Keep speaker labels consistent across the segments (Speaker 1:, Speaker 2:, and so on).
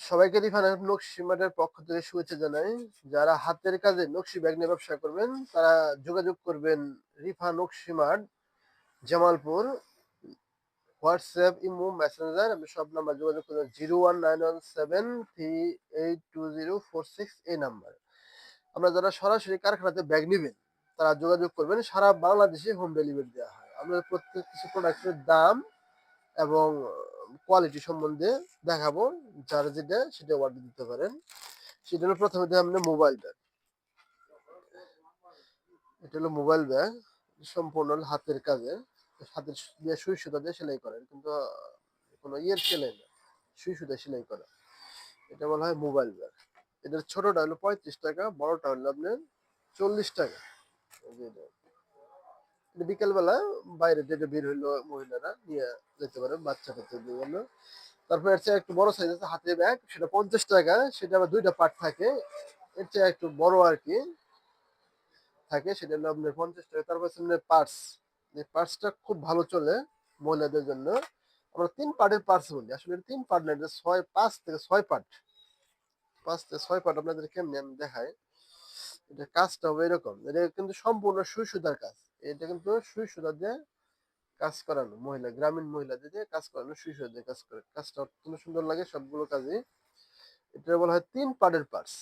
Speaker 1: সবাইকে রিফানের নকশি মার্টের পক্ষ থেকে শুভেচ্ছা জানাই। যারা হাতের কাজে নকশি ব্যাগ নিয়ে ব্যবসা করবেন, তারা যোগাযোগ করবেন Rifa Nakshi mart Jamalpur, WhatsApp, imo, Messenger. আমি সব নাম্বার যোগাযোগ করবেন zero one nine one seven three eight two zero four six এই নাম্বার। আমরা যারা সরাসরি কারখানাতে ব্যাগ নেবেন, তারা যোগাযোগ করবেন। সারা বাংলাদেশে হোম ডেলিভারি দেওয়া হয়। আমরা প্রত্যেক কিছু প্রোডাক্টের দাম এবং কোয়ালিটি সম্বন্ধে দেখাবো, যার যেটা সেটা অর্ডার দিতে পারেন। সেটা হলো প্রথমে আমরা মোবাইল ব্যাগ এটা হলো মোবাইল ব্যাগ সম্পূর্ণ হাতের কাজে। হাতের দিয়ে সুই সুতা দিয়ে সেলাই করেন, কিন্তু কোনো ইয়ের সেলাই না। সুই সুতা সেলাই করা। এটা বলা হয় মোবাইল ব্যাগ এটার ছোটটা হলো পঁয়ত্রিশ টাকা, বড়টা হলো আপনার চল্লিশ টাকা। বিকেলবেলা বাইরে থেকে বের হইল মহিলারা, নিয়ে যেতে পারে, বাচ্চা কাচ্চা দিয়ে গেলো। তারপর এর চেয়ে একটু বড় সাইজ আছে, হাতে ব্যাগ সেটা পঞ্চাশ টাকা, সেটা আবার দুইটা পার্ট থাকে। এর চেয়ে একটু বড় আর কি থাকে, সেটা হলো আপনার পঞ্চাশ টাকা। তারপর আপনার পার্স এই পার্সটা খুব ভালো চলে মহিলাদের জন্য। আমরা তিন পার্টের পার্স বলি। আসলে তিন পার্ট না ছয়, পাঁচ থেকে ছয় পার্ট পাঁচ থেকে ছয় পার্ট আপনাদের কেমনি আমি দেখাই। এটা কাজটা হবে এরকম। এটা কিন্তু সম্পূর্ণ সুই সুতার কাজ। এটা কিন্তু সুতা দিয়ে কাজ করানো, মহিলা, গ্রামীণ মহিলাদের দিয়ে কাজ করানো সুতা দিয়ে কাজ করে। কাজটা অত্যন্ত সুন্দর লাগে সবগুলো কাজে এটা বলা হয় তিন পার্টের পার্টস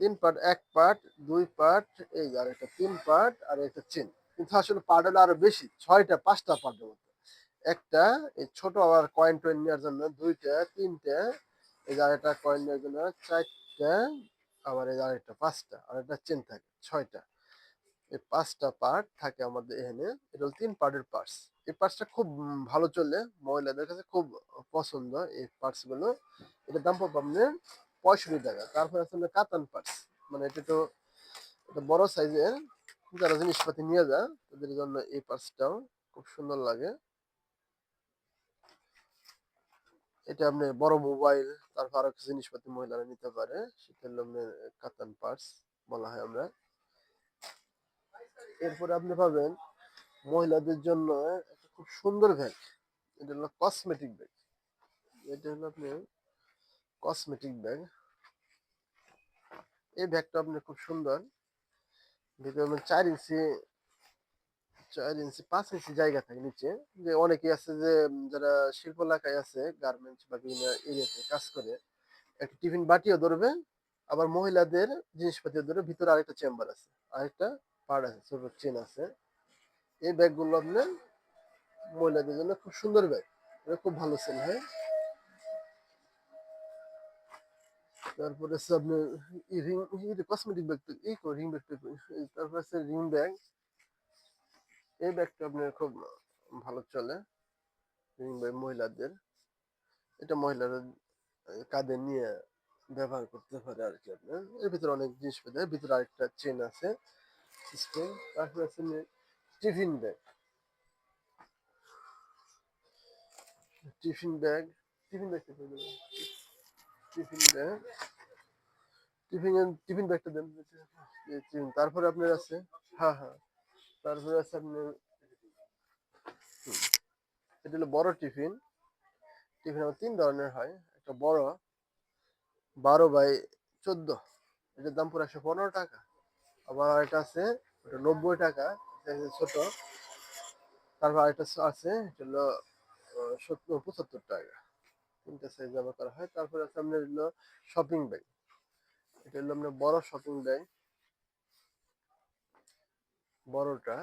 Speaker 1: তিন পার্ট এক পার্ট দুই পার্ট এই আর একটা তিন পার্ট আর একটা চেন কিন্তু আসলে পার্ট হলো আরও বেশি, ছয়টা, পাঁচটা পার্টের মতো একটা, এই ছোট আবার কয়েন টয়েন নেওয়ার জন্য দুইটা, তিনটা, এই যে আরেকটা কয়েন নেওয়ার জন্য চারটা আবার এই আরেকটা পাঁচটা আর একটা চেন থাকে, ছয়টা। এই পাঁচটা পার্ট থাকে আমাদের এখানে, এটা হলো তিন পার্টের পার্টস এই পার্টসটা খুব ভালো চলে, মহিলাদের কাছে খুব পছন্দ এই পার্টসগুলো। এটার দাম পাবো আপনার পঁয়ষট্টি টাকা। তারপর আছে আপনার কাতান পার্টস মানে এটা তো এটা বড় সাইজের যারা জিনিসপাতি নিয়ে যায়, তাদের জন্য এই পার্টসটাও খুব সুন্দর লাগে। এটা আপনার বড় মোবাইল তারপর আরও কিছু জিনিসপাতি মহিলারা নিতে পারে। সেটা হলো কাতান পার্স বলা হয় আমরা। এরপরে আপনি পাবেন মহিলাদের জন্য একটা খুব সুন্দর ব্যাগ এটা হলো কসমেটিক ব্যাগ এটা হলো আপনার কসমেটিক ব্যাগ এই ব্যাগটা আপনার খুব সুন্দর। ভিতরে চার ইঞ্চি ইঞ্চি, পাঁচ ইঞ্চি জায়গা থাকে নিচে। যে অনেকে আছে যে যারা শিল্প এলাকায় আছে গার্মেন্টস বা বিভিন্ন এরিয়াতে কাজ করে, একটা টিফিন বাটিও ধরবে, আবার মহিলাদের জিনিসপাতি ধরে ভিতরে আরেকটা চেম্বার আছে, আরেকটা পার্ট আছে, ছোট চেন আছে। এই ব্যাগগুলো আপনার মহিলাদের জন্য খুব সুন্দর ব্যাগ এটা খুব ভালো সেল হয়। তারপরে আছে আপনার রিং কসমেটিক ব্যাগ এই রিং ব্যাগটা তারপরে আছে রিং ব্যাগ এই ব্যাগটা আপনার খুব ভালো চলে মহিলাদের। এটা মহিলারা কাঁধে নিয়ে ব্যবহার করতে পারে আর কি আপনার। এর ভিতরে অনেক জিনিস পেতে ভিতরে আরেকটা চেন আছে সিস্টেম তারপরে আছে tiffin bag tiffin bag tiffin bag tiffin bag tiffin tiffin ব্যাগটা দেন। তারপরে আপনার আছে হ্যাঁ হ্যাঁ। তারপরে আছে আপনার এটা হলো বড় টিফিন। টিফিন আমার তিন ধরনের হয়, একটা বড়, বারো বাই চোদ্দ। এটার দাম পুরো একশো পনেরো টাকা। আবার এটা আছে, ওটা নব্বই টাকা ছোট। তারপর আরেকটা আছে এটা হলো সত্তর, পঁচাত্তর টাকা। তিনটা সাইজ ব্যবহার করা হয়। তারপরে আছে আপনার হলো শপিং ব্যাগ এটা হলো আপনার বড় শপিং ব্যাগ বড়টা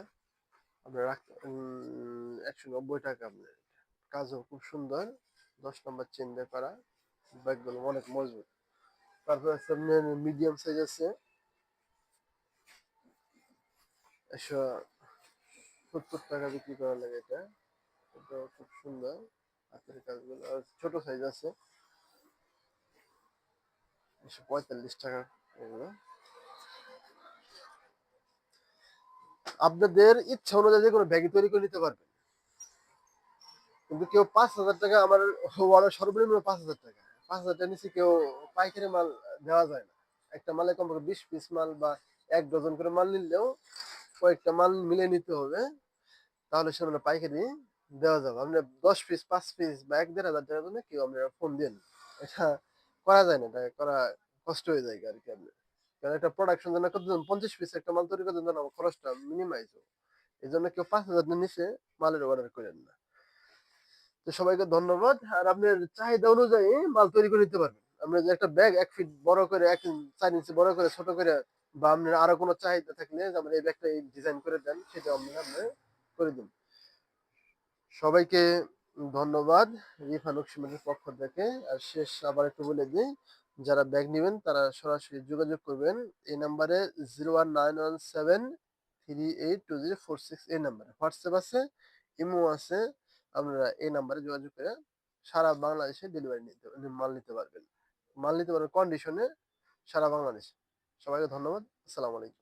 Speaker 1: আপনার একশো নব্বই টাকা আপনার কাজও খুব সুন্দর, দশ নম্বর চেন দিয়ে করা, ব্যাগগুলো অনেক মজবুত। তারপর আপনার মিডিয়াম সাইজ আছে। একশো সত্তর টাকা বিক্রি করা লাগে এটা। এটা খুব সুন্দর, হাতের কাজগুলো। আর ছোট সাইজ আছে। একশো পঁয়তাল্লিশ টাকা এগুলো। আপনাদের ইচ্ছা অনুযায়ী কোনো ব্যাগই তৈরি করে নিতে পারবেন। কিন্তু কেউ পাঁচ হাজার টাকা আমার বড় সর্বনিম্ন পাঁচ হাজার টাকা। পাঁচ হাজার টাকা নিচে কেউ পাইকারি মাল দেওয়া যায় না। একটা মালে কমপক্ষে বিশ পিস মাল বা এক ডজন করে মাল নিলেও কয়েকটা মাল মিলে নিতে হবে, তাহলে সেগুলো পাইকারি দেওয়া যাবে। আপনি দশ পিস, পাঁচ পিস বা এক দেড় হাজার টাকার জন্য কেউ আপনারা ফোন দেন এটা করা যায় না, এটা করা কষ্ট হয়ে যায় আর কি আপনার। কারণ একটা প্রোডাকশন জন্য কত পঞ্চাশ পিস একটা মাল তৈরি করতে জন্য আমার খরচটা মিনিমাইজ এই জন্য কেউ পাঁচ হাজার নিচে মালের অর্ডার করেন না। তো সবাইকে ধন্যবাদ। আর আপনার চাহিদা অনুযায়ী মাল তৈরি করে নিতে পারবেন। আমরা যে একটা ব্যাগ এক ফিট বড় করে, এক চার ইঞ্চি বড় করে, ছোট করে, বা আপনার আরও কোনো চাহিদা থাকলে যে আমরা এই ব্যাগটা ডিজাইন করে দেন, সেটা আপনি করে দিন সবাইকে ধন্যবাদ। রিফান সিমেন্টের পক্ষ থেকে। আর শেষ আবার একটু বলে দিই যারা ব্যাগ নেবেন, তারা সরাসরি যোগাযোগ করবেন। এই নাম্বারে zero one nine one seven three eight two zero four six এই নাম্বারে হোয়াটসঅ্যাপ আছে ইমো আছে, আপনারা এই নাম্বারে যোগাযোগ করে সারা বাংলাদেশে ডেলিভারি নিতে, মাল নিতে পারবেন। মাল নিতে পারবেন কন্ডিশনে সারা বাংলাদেশে। সবাইকে ধন্যবাদ। আসসালামু আলাইকুম।